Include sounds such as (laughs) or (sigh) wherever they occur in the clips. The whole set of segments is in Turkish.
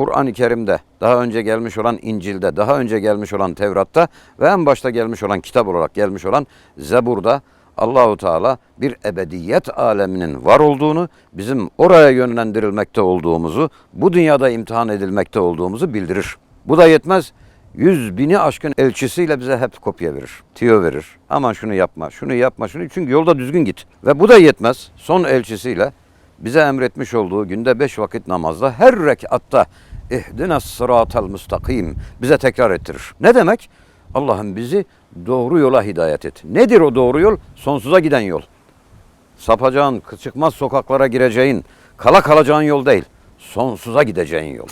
Kur'an-ı Kerim'de, daha önce gelmiş olan İncil'de, daha önce gelmiş olan Tevrat'ta ve en başta gelmiş olan kitap olarak gelmiş olan Zebur'da Allahu Teala bir ebediyet aleminin var olduğunu, bizim oraya yönlendirilmekte olduğumuzu, bu dünyada imtihan edilmekte olduğumuzu bildirir. Bu da yetmez. Yüz bini aşkın elçisiyle bize hep kopya verir, tiyo verir. Aman şunu yapma, şunu yapma, şunu çünkü yolda düzgün git. Ve bu da yetmez. Son elçisiyle bize emretmiş olduğu günde beş vakit namazda her rekatta ihdina sıratel müstakim bize tekrar ettirir. Ne demek? Allah'ım bizi doğru yola hidayet et. Nedir o doğru yol? Sonsuza giden yol. Sapacağın, çıkmaz sokaklara gireceğin, kala kalacağın yol değil. Sonsuza gideceğin yol.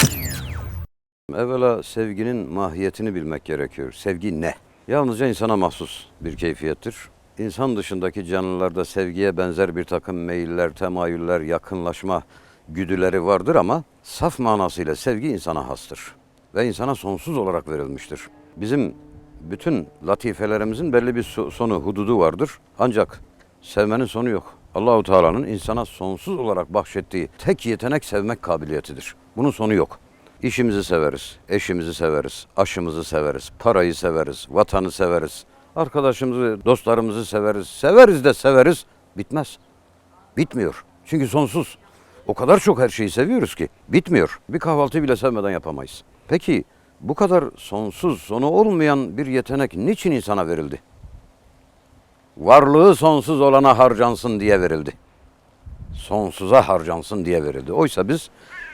Evvela sevginin mahiyetini bilmek gerekiyor. Sevgi ne? Yalnızca insana mahsus bir keyfiyettir. İnsan dışındaki canlılarda sevgiye benzer bir takım meyiller, temayüller, yakınlaşma güdüleri vardır ama saf manasıyla sevgi insana hastır ve insana sonsuz olarak verilmiştir. Bizim bütün latifelerimizin belli bir so- sonu, hududu vardır. Ancak sevmenin sonu yok. Allahu Teala'nın insana sonsuz olarak bahşettiği tek yetenek sevmek kabiliyetidir. Bunun sonu yok. İşimizi severiz, eşimizi severiz, aşımızı severiz, parayı severiz, vatanı severiz, arkadaşımızı, dostlarımızı severiz. Severiz de severiz, bitmez. Bitmiyor. Çünkü sonsuz. O kadar çok her şeyi seviyoruz ki bitmiyor. Bir kahvaltıyı bile sevmeden yapamayız. Peki bu kadar sonsuz, sonu olmayan bir yetenek niçin insana verildi? Varlığı sonsuz olana harcansın diye verildi. Sonsuza harcansın diye verildi. Oysa biz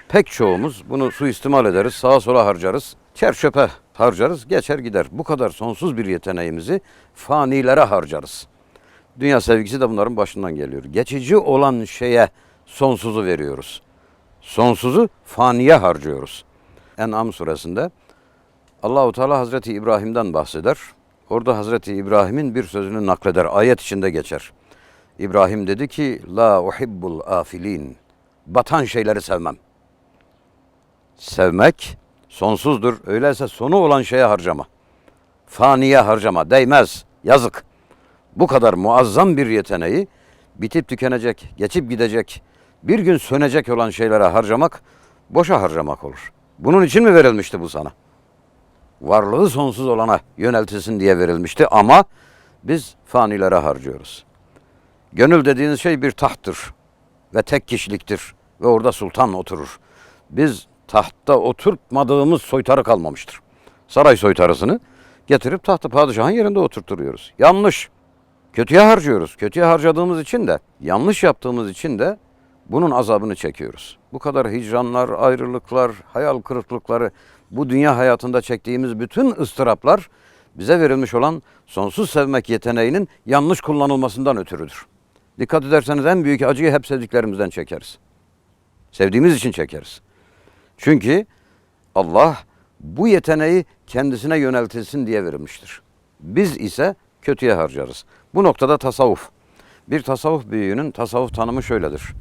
pek çoğumuz bunu suistimal ederiz, sağa sola harcarız, çer çöpe harcarız, geçer gider. Bu kadar sonsuz bir yeteneğimizi fanilere harcarız. Dünya sevgisi de bunların başından geliyor. Geçici olan şeye sonsuzu veriyoruz. Sonsuzu faniye harcıyoruz. En'am suresinde Allahu Teala Hazreti İbrahim'den bahseder. Orada Hazreti İbrahim'in bir sözünü nakleder. Ayet içinde geçer. İbrahim dedi ki la uhibbul afilin. Batan şeyleri sevmem. Sevmek sonsuzdur. Öyleyse sonu olan şeye harcama. Faniye harcama. Değmez. Yazık. Bu kadar muazzam bir yeteneği bitip tükenecek, geçip gidecek, bir gün sönecek olan şeylere harcamak boşa harcamak olur. Bunun için mi verilmişti bu sana? Varlığı sonsuz olana yöneltilsin diye verilmişti ama biz fanilere harcıyoruz. Gönül dediğiniz şey bir tahttır ve tek kişiliktir ve orada sultan oturur. Biz tahtta oturtmadığımız soytarı kalmamıştır. Saray soytarısını getirip tahtı padişahın yerinde oturtuyoruz. Yanlış. Kötüye harcıyoruz. Kötüye harcadığımız için de, yanlış yaptığımız için de bunun azabını çekiyoruz. Bu kadar hicranlar, ayrılıklar, hayal kırıklıkları, bu dünya hayatında çektiğimiz bütün ıstıraplar bize verilmiş olan sonsuz sevmek yeteneğinin yanlış kullanılmasından ötürüdür. Dikkat ederseniz en büyük acıyı hep sevdiklerimizden çekeriz. Sevdiğimiz için çekeriz. Çünkü Allah bu yeteneği kendisine yöneltilsin diye verilmiştir. Biz ise kötüye harcarız. Bu noktada tasavvuf. Bir tasavvuf büyüğünün tasavvuf tanımı şöyledir.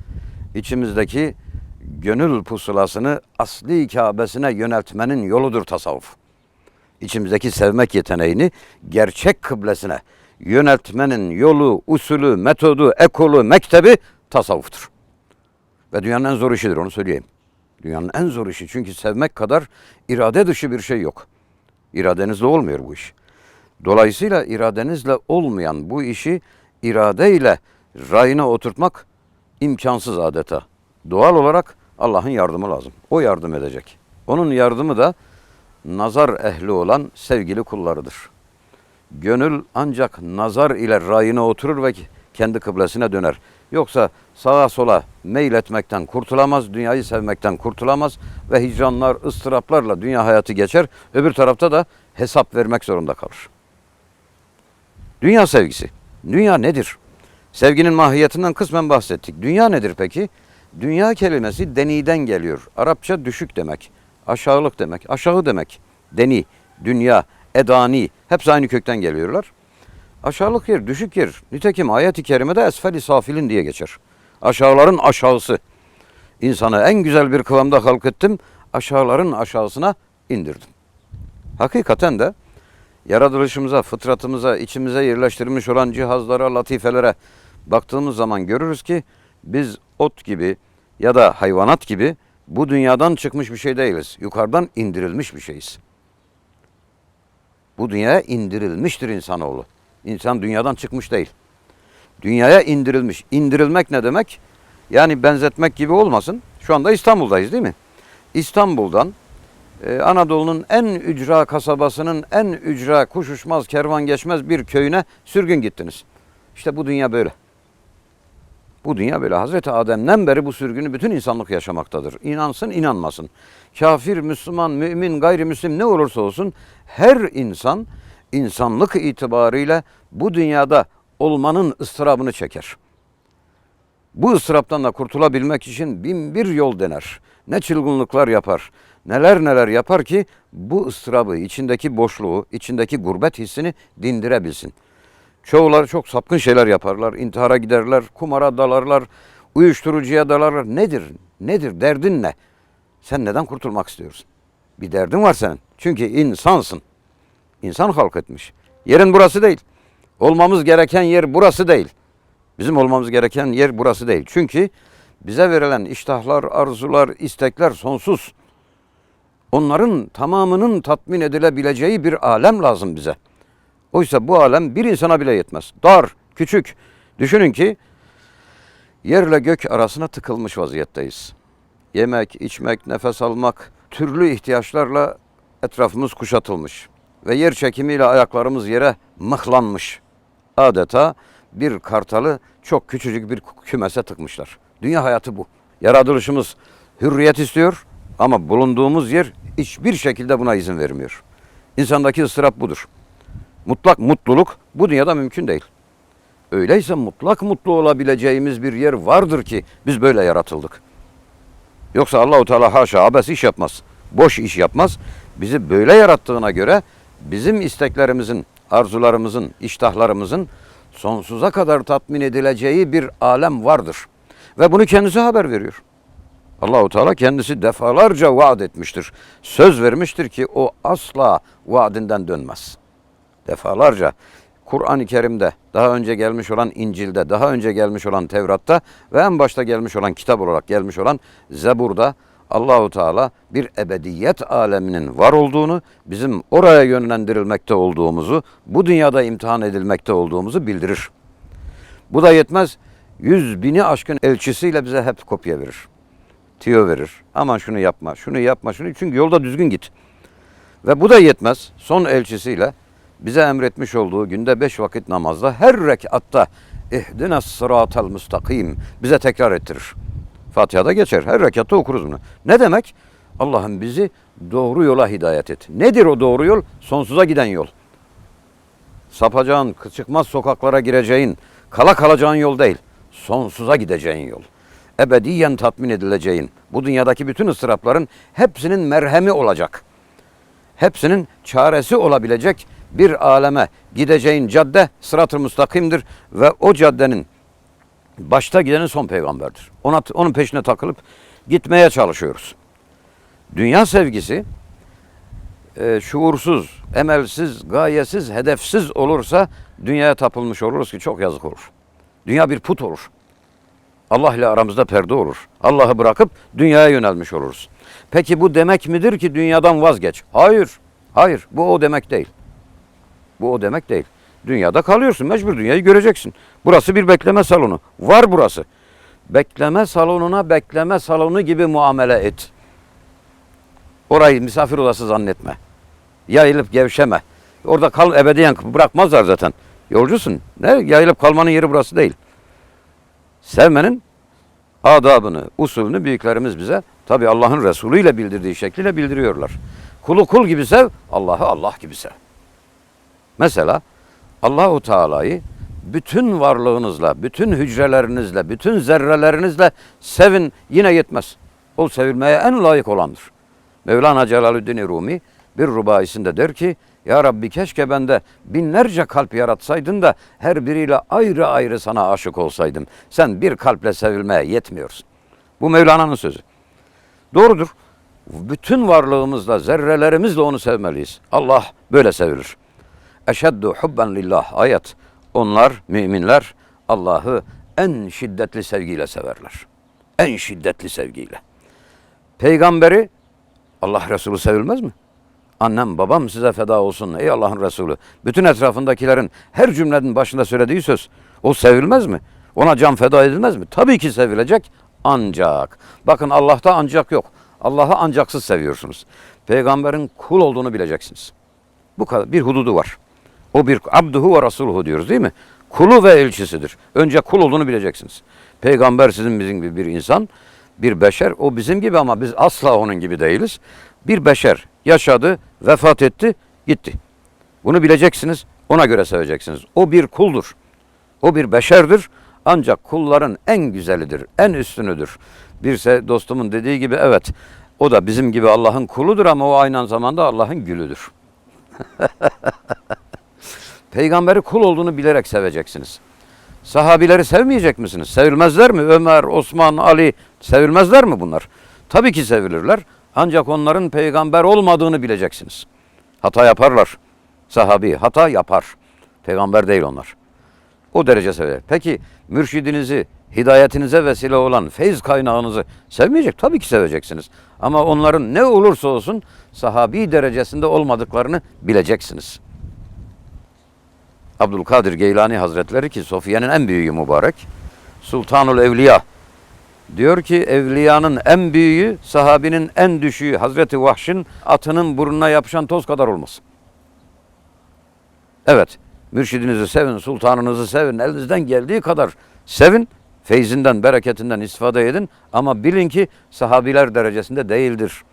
İçimizdeki gönül pusulasını asli Kabe'sine yöneltmenin yoludur tasavvuf. İçimizdeki sevmek yeteneğini gerçek kıblesine yöneltmenin yolu, usulü, metodu, ekolu, mektebi tasavvuftur. Ve dünyanın en zor işidir onu söyleyeyim. Dünyanın en zor işi çünkü sevmek kadar irade dışı bir şey yok. İradenizle olmuyor bu iş. Dolayısıyla iradenizle olmayan bu işi iradeyle rayına oturtmak imkansız adeta. Doğal olarak Allah'ın yardımı lazım. O yardım edecek. Onun yardımı da nazar ehli olan sevgili kullarıdır. Gönül ancak nazar ile rayına oturur ve kendi kıblesine döner. Yoksa sağa sola meyletmekten kurtulamaz, dünyayı sevmekten kurtulamaz ve hicranlar, ıstıraplarla dünya hayatı geçer. Öbür tarafta da hesap vermek zorunda kalır. Dünya sevgisi. Dünya nedir? Sevginin mahiyetinden kısmen bahsettik. Dünya nedir peki? Dünya kelimesi deniden geliyor. Arapça düşük demek, aşağılık demek, aşağı demek. Deni, dünya, edani hepsi aynı kökten geliyorlar. Aşağılık yer, düşük yer. Nitekim ayet-i kerimede esfel-i safilin diye geçer. Aşağıların aşağısı. İnsanı en güzel bir kıvamda halk ettim, aşağıların aşağısına indirdim. Hakikaten de yaratılışımıza, fıtratımıza, içimize yerleştirilmiş olan cihazlara, latifelere baktığımız zaman görürüz ki biz ot gibi ya da hayvanat gibi Bu dünyadan çıkmış bir şey değiliz. Yukarıdan indirilmiş bir şeyiz. Bu dünyaya indirilmiştir insanoğlu. İnsan dünyadan çıkmış değil. Dünyaya indirilmiş. İndirilmek ne demek? Yani benzetmek gibi olmasın. Şu anda İstanbul'dayız değil mi? İstanbul'dan e, Anadolu'nun en ücra kasabasının en ücra kuş uçmaz kervan geçmez bir köyüne sürgün gittiniz. İşte bu dünya böyle. Bu dünya böyle. Hazreti Adem'den beri bu sürgünü bütün insanlık yaşamaktadır. İnansın inanmasın. Kafir, Müslüman, mümin, gayrimüslim ne olursa olsun her insan insanlık itibariyle bu dünyada olmanın ıstırabını çeker. Bu ıstıraptan da kurtulabilmek için bin bir yol dener. Ne çılgınlıklar yapar, neler neler yapar ki bu ıstırabı, içindeki boşluğu, içindeki gurbet hissini dindirebilsin. Çoğuları çok sapkın şeyler yaparlar. intihara giderler, kumara dalarlar, uyuşturucuya dalarlar. Nedir? Nedir? Derdin ne? Sen neden kurtulmak istiyorsun? Bir derdin var senin. Çünkü insansın. İnsan halk etmiş. Yerin burası değil. Olmamız gereken yer burası değil. Bizim olmamız gereken yer burası değil. Çünkü bize verilen iştahlar, arzular, istekler sonsuz. Onların tamamının tatmin edilebileceği bir alem lazım bize. Oysa bu alem bir insana bile yetmez. Dar, küçük. Düşünün ki yerle gök arasına tıkılmış vaziyetteyiz. Yemek, içmek, nefes almak, türlü ihtiyaçlarla etrafımız kuşatılmış. Ve yer çekimiyle ayaklarımız yere mıhlanmış. Adeta bir kartalı çok küçücük bir kümese tıkmışlar. Dünya hayatı bu. Yaratılışımız hürriyet istiyor ama bulunduğumuz yer hiçbir şekilde buna izin vermiyor. İnsandaki ıstırap budur. Mutlak mutluluk bu dünyada mümkün değil. Öyleyse mutlak mutlu olabileceğimiz bir yer vardır ki biz böyle yaratıldık. Yoksa Allahu Teala haşa abes iş yapmaz. Boş iş yapmaz. Bizi böyle yarattığına göre bizim isteklerimizin, arzularımızın, iştahlarımızın sonsuza kadar tatmin edileceği bir alem vardır. Ve bunu kendisi haber veriyor. Allahu Teala kendisi defalarca vaat etmiştir. Söz vermiştir ki o asla vaadinden dönmez. Defalarca Kur'an-ı Kerim'de, daha önce gelmiş olan İncil'de, daha önce gelmiş olan Tevrat'ta ve en başta gelmiş olan kitap olarak gelmiş olan Zebur'da Allahu Teala bir ebediyet aleminin var olduğunu, bizim oraya yönlendirilmekte olduğumuzu, bu dünyada imtihan edilmekte olduğumuzu bildirir. Bu da yetmez. Yüz bini aşkın elçisiyle bize hep kopya verir. Tiyo verir. Aman şunu yapma, şunu yapma, şunu. Çünkü yolda düzgün git. Ve bu da yetmez. Son elçisiyle bize emretmiş olduğu günde beş vakit namazda her rekatta ihdina sıratel müstakim bize tekrar ettirir. Fatiha'da geçer. Her rekatta okuruz bunu. Ne demek? Allah'ım bizi doğru yola hidayet et. Nedir o doğru yol? Sonsuza giden yol. Sapacağın, çıkmaz sokaklara gireceğin, kala kalacağın yol değil. Sonsuza gideceğin yol. Ebediyen tatmin edileceğin. Bu dünyadaki bütün ıstırapların hepsinin merhemi olacak. Hepsinin çaresi olabilecek bir aleme gideceğin cadde sırat-ı müstakimdir ve o caddenin başta gidenin son peygamberdir. Ona, onun peşine takılıp gitmeye çalışıyoruz. Dünya sevgisi e, şuursuz, emelsiz, gayesiz, hedefsiz olursa dünyaya tapılmış oluruz ki çok yazık olur. Dünya bir put olur. Allah ile aramızda perde olur. Allah'ı bırakıp dünyaya yönelmiş oluruz. Peki bu demek midir ki dünyadan vazgeç? Hayır. Hayır. Bu o demek değil. Bu o demek değil. Dünyada kalıyorsun. Mecbur dünyayı göreceksin. Burası bir bekleme salonu. Var burası. Bekleme salonuna bekleme salonu gibi muamele et. Orayı misafir odası zannetme. Yayılıp gevşeme. Orada kal ebediyen bırakmazlar zaten. Yolcusun. Ne? Yayılıp kalmanın yeri burası değil. Sevmenin adabını, usulünü büyüklerimiz bize tabi Allah'ın Resulü ile bildirdiği şekliyle bildiriyorlar. Kulu kul gibi sev, Allah'ı Allah gibi sev. Mesela Allahu Teala'yı bütün varlığınızla, bütün hücrelerinizle, bütün zerrelerinizle sevin yine yetmez. O sevilmeye en layık olandır. Mevlana Celaleddin Rumi bir rubaisinde der ki Ya Rabbi keşke ben de binlerce kalp yaratsaydın da her biriyle ayrı ayrı sana aşık olsaydım. Sen bir kalple sevilmeye yetmiyorsun. Bu Mevlana'nın sözü. Doğrudur. Bütün varlığımızla, zerrelerimizle onu sevmeliyiz. Allah böyle sevilir. Eşeddu hubben lillah ayet. Onlar, müminler Allah'ı en şiddetli sevgiyle severler. En şiddetli sevgiyle. Peygamberi Allah Resulü sevilmez mi? Annem babam size feda olsun ey Allah'ın Resulü. Bütün etrafındakilerin her cümlenin başında söylediği söz. O sevilmez mi? Ona can feda edilmez mi? Tabii ki sevilecek ancak. Bakın Allah'ta ancak yok. Allah'ı ancaksız seviyorsunuz. Peygamberin kul olduğunu bileceksiniz. Bu kadar bir hududu var. O bir abduhu ve rasuluhu diyoruz değil mi? Kulu ve elçisidir. Önce kul olduğunu bileceksiniz. Peygamber sizin bizim gibi bir insan, bir beşer. O bizim gibi ama biz asla onun gibi değiliz. Bir beşer yaşadı, vefat etti, gitti. Bunu bileceksiniz, ona göre seveceksiniz. O bir kuldur. O bir beşerdir. Ancak kulların en güzelidir, en üstünüdür. Birse dostumun dediği gibi evet, o da bizim gibi Allah'ın kuludur ama o aynı zamanda Allah'ın gülüdür. (laughs) Peygamberi kul olduğunu bilerek seveceksiniz. Sahabileri sevmeyecek misiniz? Sevilmezler mi? Ömer, Osman, Ali sevilmezler mi bunlar? Tabii ki sevilirler. Ancak onların peygamber olmadığını bileceksiniz. Hata yaparlar. Sahabi hata yapar. Peygamber değil onlar. O derece sever. Peki mürşidinizi, hidayetinize vesile olan feyz kaynağınızı sevmeyecek? Tabii ki seveceksiniz. Ama onların ne olursa olsun sahabi derecesinde olmadıklarını bileceksiniz. Abdülkadir Geylani Hazretleri ki Sofiye'nin en büyüğü mübarek. Sultanul Evliya. Diyor ki evliyanın en büyüğü sahabinin en düşüğü Hazreti Vahş'ın atının burnuna yapışan toz kadar olmaz. Evet mürşidinizi sevin, sultanınızı sevin, elinizden geldiği kadar sevin. Feyzinden, bereketinden istifade edin ama bilin ki sahabiler derecesinde değildir.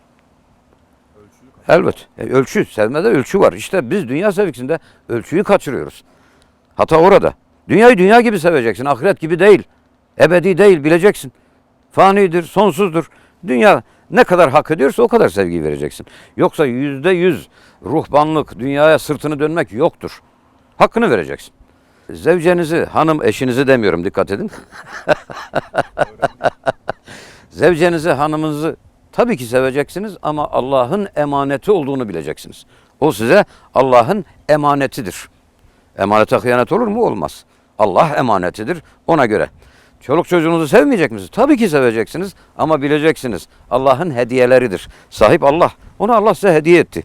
Elbet. E, ölçü, sevmede ölçü var. İşte biz dünya sevgisinde ölçüyü kaçırıyoruz. Hata orada. Dünyayı dünya gibi seveceksin. Ahiret gibi değil. Ebedi değil bileceksin. Fanidir, sonsuzdur. Dünya ne kadar hak ediyorsa o kadar sevgi vereceksin. Yoksa yüzde yüz ruhbanlık, dünyaya sırtını dönmek yoktur. Hakkını vereceksin. Zevcenizi, hanım eşinizi demiyorum dikkat edin. (laughs) Zevcenizi, hanımınızı tabii ki seveceksiniz ama Allah'ın emaneti olduğunu bileceksiniz. O size Allah'ın emanetidir. Emanete hıyanet olur mu? Olmaz. Allah emanetidir ona göre. Çoluk çocuğunuzu sevmeyecek misiniz? Tabii ki seveceksiniz ama bileceksiniz. Allah'ın hediyeleridir. Sahip Allah. Onu Allah size hediye etti.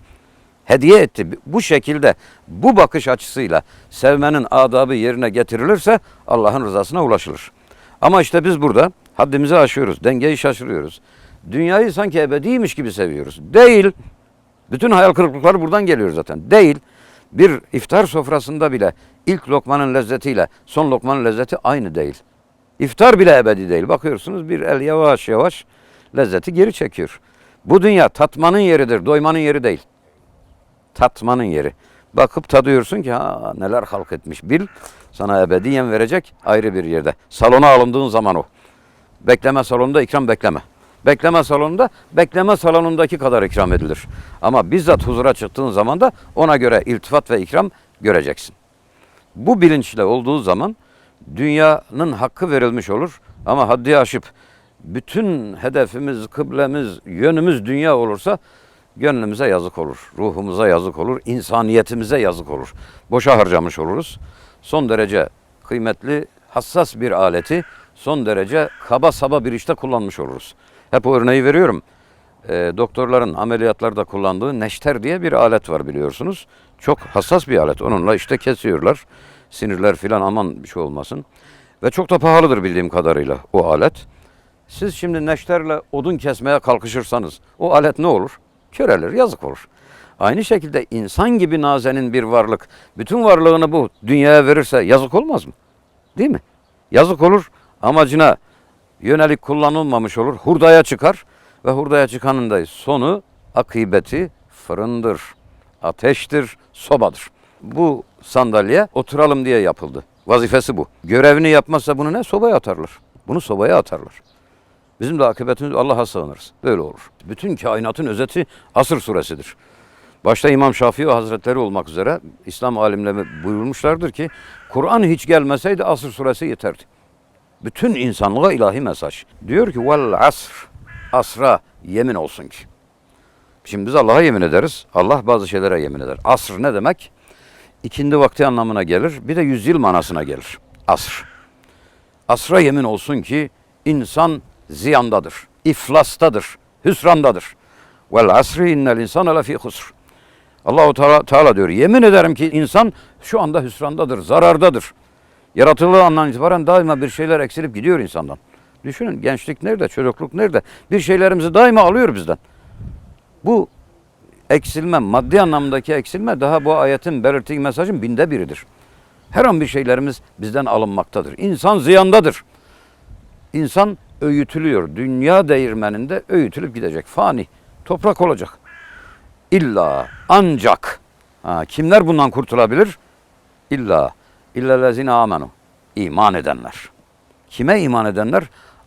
Hediye etti. Bu şekilde, bu bakış açısıyla sevmenin adabı yerine getirilirse Allah'ın rızasına ulaşılır. Ama işte biz burada haddimizi aşıyoruz, dengeyi şaşırıyoruz. Dünyayı sanki ebediymiş gibi seviyoruz. Değil. Bütün hayal kırıklıkları buradan geliyor zaten. Değil. Bir iftar sofrasında bile ilk lokmanın lezzetiyle son lokmanın lezzeti aynı değil. İftar bile ebedi değil. Bakıyorsunuz bir el yavaş yavaş lezzeti geri çekiyor. Bu dünya tatmanın yeridir, doymanın yeri değil. Tatmanın yeri. Bakıp tadıyorsun ki ha neler halk etmiş. Bil sana ebediyen verecek ayrı bir yerde. Salona alındığın zaman o. Bekleme salonunda ikram bekleme. Bekleme salonunda bekleme salonundaki kadar ikram edilir. Ama bizzat huzura çıktığın zaman da ona göre iltifat ve ikram göreceksin. Bu bilinçle olduğu zaman dünyanın hakkı verilmiş olur. Ama haddi aşıp bütün hedefimiz, kıblemiz, yönümüz dünya olursa gönlümüze yazık olur, ruhumuza yazık olur, insaniyetimize yazık olur. Boşa harcamış oluruz. Son derece kıymetli, hassas bir aleti son derece kaba saba bir işte kullanmış oluruz. Hep o örneği veriyorum. E, doktorların ameliyatlarda kullandığı neşter diye bir alet var biliyorsunuz. Çok hassas bir alet. Onunla işte kesiyorlar. Sinirler filan aman bir şey olmasın. Ve çok da pahalıdır bildiğim kadarıyla o alet. Siz şimdi neşterle odun kesmeye kalkışırsanız o alet ne olur? Körelir, yazık olur. Aynı şekilde insan gibi nazenin bir varlık bütün varlığını bu dünyaya verirse yazık olmaz mı? Değil mi? Yazık olur. Amacına yönelik kullanılmamış olur. Hurdaya çıkar ve hurdaya çıkanın da sonu akıbeti fırındır, ateştir, sobadır. Bu sandalye oturalım diye yapıldı. Vazifesi bu. Görevini yapmazsa bunu ne? Sobaya atarlar. Bunu sobaya atarlar. Bizim de akıbetimiz Allah'a sığınırız. Böyle olur. Bütün kainatın özeti Asır suresidir. Başta İmam Şafii Hazretleri olmak üzere İslam alimleri buyurmuşlardır ki Kur'an hiç gelmeseydi Asır suresi yeterdi. Bütün insanlığa ilahi mesaj. Diyor ki vel asr. Asra yemin olsun ki. Şimdi biz Allah'a yemin ederiz. Allah bazı şeylere yemin eder. Asr ne demek? İkindi vakti anlamına gelir. Bir de yüzyıl manasına gelir. Asr. Asra yemin olsun ki insan ziyandadır, iflastadır, hüsrandadır. Vel asri innel insane lefî husr. Allahu Teala, Teala diyor. Yemin ederim ki insan şu anda hüsrandadır, zarardadır. Yaratıldığı andan itibaren daima bir şeyler eksilip gidiyor insandan. Düşünün gençlik nerede, çocukluk nerede? Bir şeylerimizi daima alıyor bizden. Bu eksilme, maddi anlamdaki eksilme daha bu ayetin belirttiği mesajın binde biridir. Her an bir şeylerimiz bizden alınmaktadır. İnsan ziyandadır. İnsan öğütülüyor. Dünya değirmeninde öğütülüp gidecek. Fani, toprak olacak. İlla ancak ha, kimler bundan kurtulabilir? İlla illellezine amenu. İman edenler. Kime iman edenler?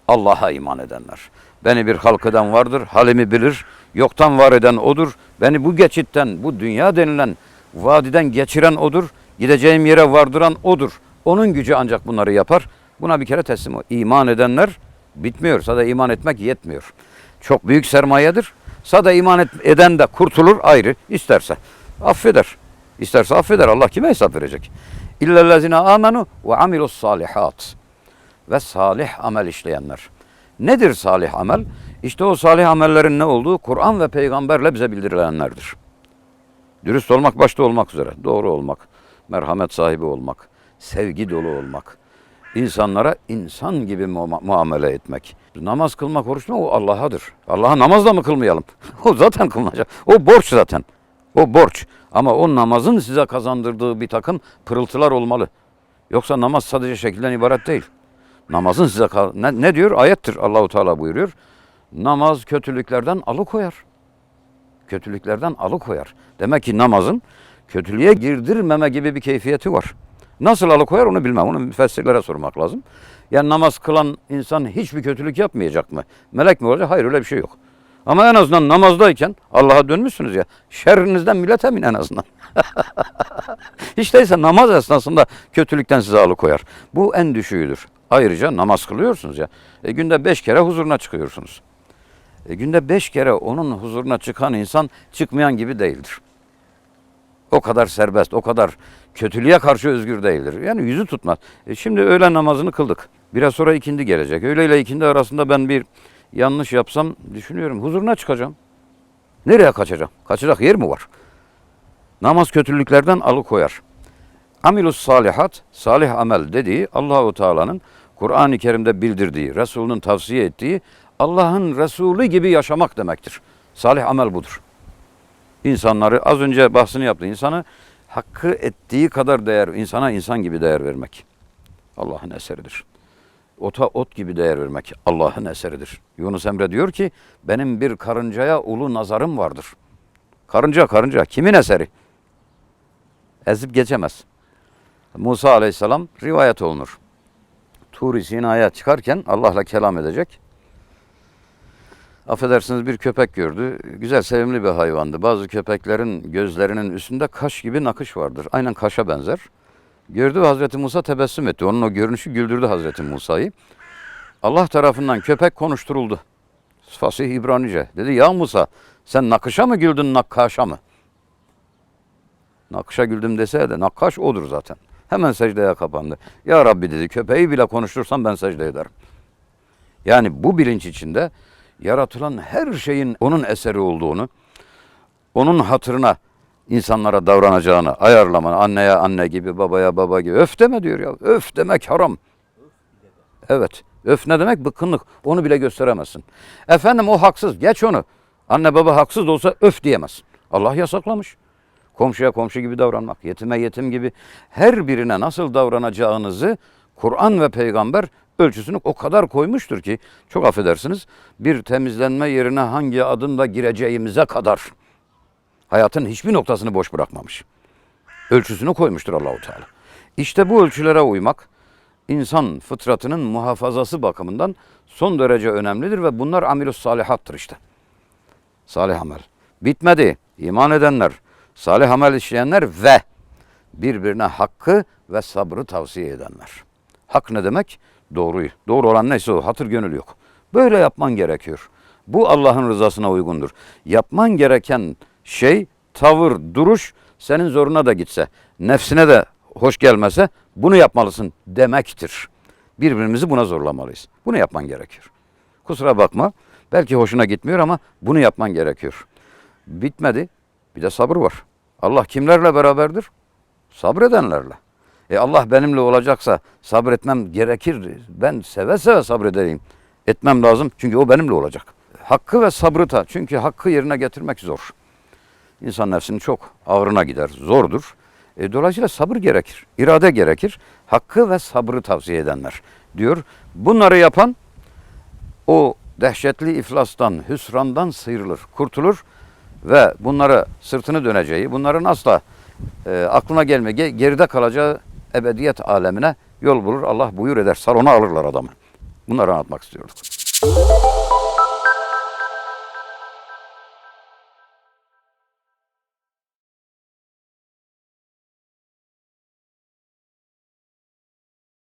Allah'a iman edenler. Beni bir halk eden vardır, halimi bilir. Yoktan var eden odur. Beni bu geçitten, bu dünya denilen vadiden geçiren odur. Gideceğim yere vardıran odur. Onun gücü ancak bunları yapar. Buna bir kere teslim ol. İman edenler bitmiyor. Sadece iman etmek yetmiyor. Çok büyük sermayedir. Sadece iman eden de kurtulur ayrı isterse. Affeder. İsterse affeder. Allah kime hesap verecek? İllellezine amenu ve amilus salihat. Ve salih amel işleyenler. Nedir salih amel? İşte o salih amellerin ne olduğu Kur'an ve peygamberle bize bildirilenlerdir. Dürüst olmak başta olmak üzere. Doğru olmak, merhamet sahibi olmak, sevgi dolu olmak. insanlara insan gibi muamele etmek. Namaz kılmak, oruç tutmak o Allah'adır. Allah'a namazla mı kılmayalım? (laughs) o zaten kılınacak. O borç zaten. O borç. Ama o namazın size kazandırdığı bir takım pırıltılar olmalı. Yoksa namaz sadece şekilden ibaret değil. Namazın size ne, ne diyor? Ayettir. Allahu Teala buyuruyor. Namaz kötülüklerden alıkoyar kötülüklerden alıkoyar. Demek ki namazın kötülüğe girdirmeme gibi bir keyfiyeti var. Nasıl alıkoyar onu bilmem. Onu müfessirlere sormak lazım. Yani namaz kılan insan hiçbir kötülük yapmayacak mı? Melek mi olacak? Hayır öyle bir şey yok. Ama en azından namazdayken Allah'a dönmüşsünüz ya. Şerrinizden millet emin en azından. (laughs) Hiç değilse namaz esnasında kötülükten sizi alıkoyar. Bu en düşüğüdür. Ayrıca namaz kılıyorsunuz ya. E, günde beş kere huzuruna çıkıyorsunuz. E, günde beş kere onun huzuruna çıkan insan çıkmayan gibi değildir. O kadar serbest, o kadar kötülüğe karşı özgür değildir. Yani yüzü tutmaz. E, şimdi öğlen namazını kıldık. Biraz sonra ikindi gelecek. Öğle ile ikindi arasında ben bir yanlış yapsam düşünüyorum. Huzuruna çıkacağım. Nereye kaçacağım? Kaçacak yer mi var? Namaz kötülüklerden alıkoyar. Amilus salihat, salih amel dediği Allahu Teala'nın Kur'an-ı Kerim'de bildirdiği, Resulünün tavsiye ettiği Allah'ın Resulü gibi yaşamak demektir. Salih amel budur. İnsanları az önce bahsini yaptı. İnsanı hakkı ettiği kadar değer, insana insan gibi değer vermek. Allah'ın eseridir. Ota ot gibi değer vermek Allah'ın eseridir. Yunus Emre diyor ki benim bir karıncaya ulu nazarım vardır. Karınca karınca kimin eseri? Ezip geçemez. Musa aleyhisselam rivayet olunur. Tur-i Sina'ya çıkarken Allah'la kelam edecek. Affedersiniz bir köpek gördü. Güzel, sevimli bir hayvandı. Bazı köpeklerin gözlerinin üstünde kaş gibi nakış vardır. Aynen kaşa benzer. Gördü ve Hazreti Musa tebessüm etti. Onun o görünüşü güldürdü Hazreti Musa'yı. Allah tarafından köpek konuşturuldu. Fasih İbranice. Dedi ya Musa sen nakışa mı güldün nakkaşa mı? Nakışa güldüm dese de nakkaş odur zaten. Hemen secdeye kapandı. Ya Rabbi dedi köpeği bile konuştursam ben secde ederim. Yani bu bilinç içinde yaratılan her şeyin onun eseri olduğunu, onun hatırına insanlara davranacağını, ayarlamanı, anneye anne gibi, babaya baba gibi. Öf deme diyor ya. Öf demek haram. Evet. Öf ne demek? Bıkkınlık. Onu bile gösteremezsin. Efendim o haksız. Geç onu. Anne baba haksız da olsa öf diyemez. Allah yasaklamış. Komşuya komşu gibi davranmak, yetime yetim gibi her birine nasıl davranacağınızı Kur'an ve peygamber ölçüsünü o kadar koymuştur ki çok affedersiniz bir temizlenme yerine hangi adımla gireceğimize kadar hayatın hiçbir noktasını boş bırakmamış. Ölçüsünü koymuştur Allahu Teala. İşte bu ölçülere uymak insan fıtratının muhafazası bakımından son derece önemlidir ve bunlar amilus salihattır işte. Salih amel. Bitmedi. İman edenler, salih amel işleyenler ve birbirine hakkı ve sabrı tavsiye edenler. Hak ne demek? Doğruyu. Doğru olan neyse o. Hatır gönül yok. Böyle yapman gerekiyor. Bu Allah'ın rızasına uygundur. Yapman gereken şey, tavır, duruş senin zoruna da gitse, nefsine de hoş gelmese bunu yapmalısın demektir. Birbirimizi buna zorlamalıyız. Bunu yapman gerekiyor. Kusura bakma. Belki hoşuna gitmiyor ama bunu yapman gerekiyor. Bitmedi. Bir de sabır var. Allah kimlerle beraberdir? Sabredenlerle. E Allah benimle olacaksa sabretmem gerekir. Ben seve seve sabredeyim. Etmem lazım çünkü o benimle olacak. Hakkı ve sabrı ta. Çünkü hakkı yerine getirmek zor. İnsan nefsinin çok ağrına gider, zordur. E, dolayısıyla sabır gerekir, irade gerekir. Hakkı ve sabrı tavsiye edenler diyor. Bunları yapan o dehşetli iflastan, hüsrandan sıyrılır, kurtulur ve bunlara sırtını döneceği, bunların asla e, aklına gelme, ge- geride kalacağı ebediyet alemine yol bulur. Allah buyur eder, salona alırlar adamı. Bunları anlatmak istiyorduk.